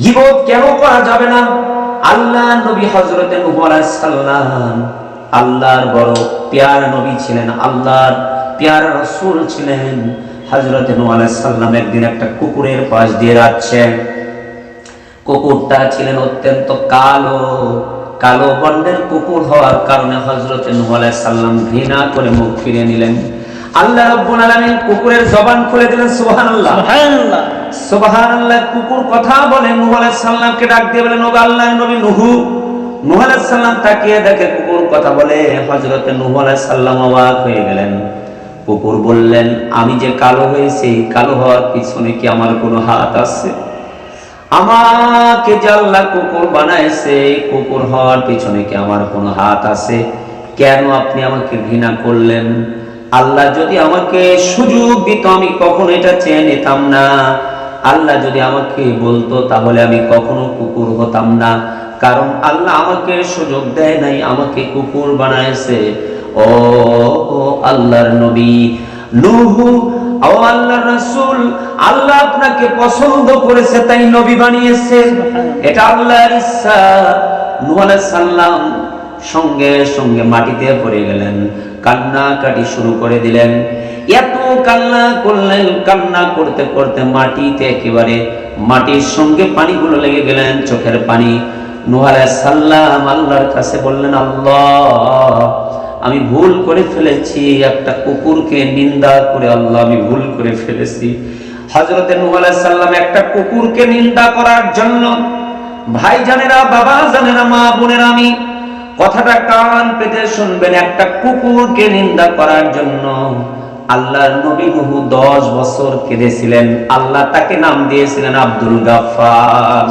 গিবত কেন করা যাবে না? আল্লাহ নবী হজরতে সাল্লাম আল্লাহর বড় পেয়ার নবী ছিলেন, আল্লাহর পেয়ার রসুল ছিলেন। হজরতে একদিন একটা কুকুরের পাশ দিয়ে যাচ্ছেন। কুকুরটা ছিলেন অত্যন্ত কালো কালো বর্ণের কুকুর হওয়ার কারণে হজরত সাল্লাম ঘৃণা করে মুখ ফিরিয়ে নিলেন। আল্লাহ রব্বুল আলামিন কুকুরের জবান খুলে দিলেন, সুবহানাল্লাহ। সুবহানাল্লাহ। সুবহানাল্লাহ, কুকুর কথা বলে নূহ ডাক দিয়ে বলে, নবী নুহু। তাকিয়ে দেখে কুকুর কথা বলে নূহ অবাক হয়ে গেলেন। কুকুর বললেন, আমি যে কালো হয়েছি কালো হওয়ার পিছনে কি আমার কোনো হাত আছে? আমাকে আল্লাহ কুকুর বানাইছে কুকুর হওয়ার পিছনে কি আমার কোনো হাত আছে? কেন আপনি আমাকে ঘৃণা করলেন? আল্লাহ যদি আমাকে সুযোগ দিত, আমি কখনো এটা চেয়ে নিতাম না। আল্লাহ যদি আমাকে বলতো তাহলে আমি কখনো কুকুর হতাম না। কারণ আল্লাহ আমাকে সুযোগ দেয় নাই আমাকে কুকুর বানাইছে। ও ও আল্লাহর নবী নুহু ও আল্লাহর রাসূল আল্লাহ আপনাকে পছন্দ করেছে তাই নবী বানিয়েছে। এটা আল্লাহর ইচ্ছা নূহ আলাইহিস সালাম সঙ্গে সঙ্গে মাটিতে পড়ে গেলেন কান্না কাটি শুরু করে দিলেন। এত কান্না করলেন কান্না করতে করতে মাটিতে একেবারে মাটির সঙ্গে পানিগুলো লেগে গেলেন, চোখের পানি। নূহ আলাইহিস সালাম আল্লাহর কাছে বললেন, আল্লাহ, আমি ভুল করে ফেলেছি, একটা কুকুরকে নিন্দা করে আল্লাহ আমি ভুল করে ফেলেছি। হজরতে আলাইহিস সালাম একটা কুকুরকে নিন্দা করার জন্য ভাই জানেরা বাবা জানেরা মা বোনেরা, আমি কথাটা কান পেতে শুনবেন, একটা কুকুরকে নিন্দা করার জন্য আল্লাহর নবী বহু দশ বছর কেঁদেছিলেন। আল্লাহ তাকে নাম দিয়েছিলেন আব্দুল গাফফার।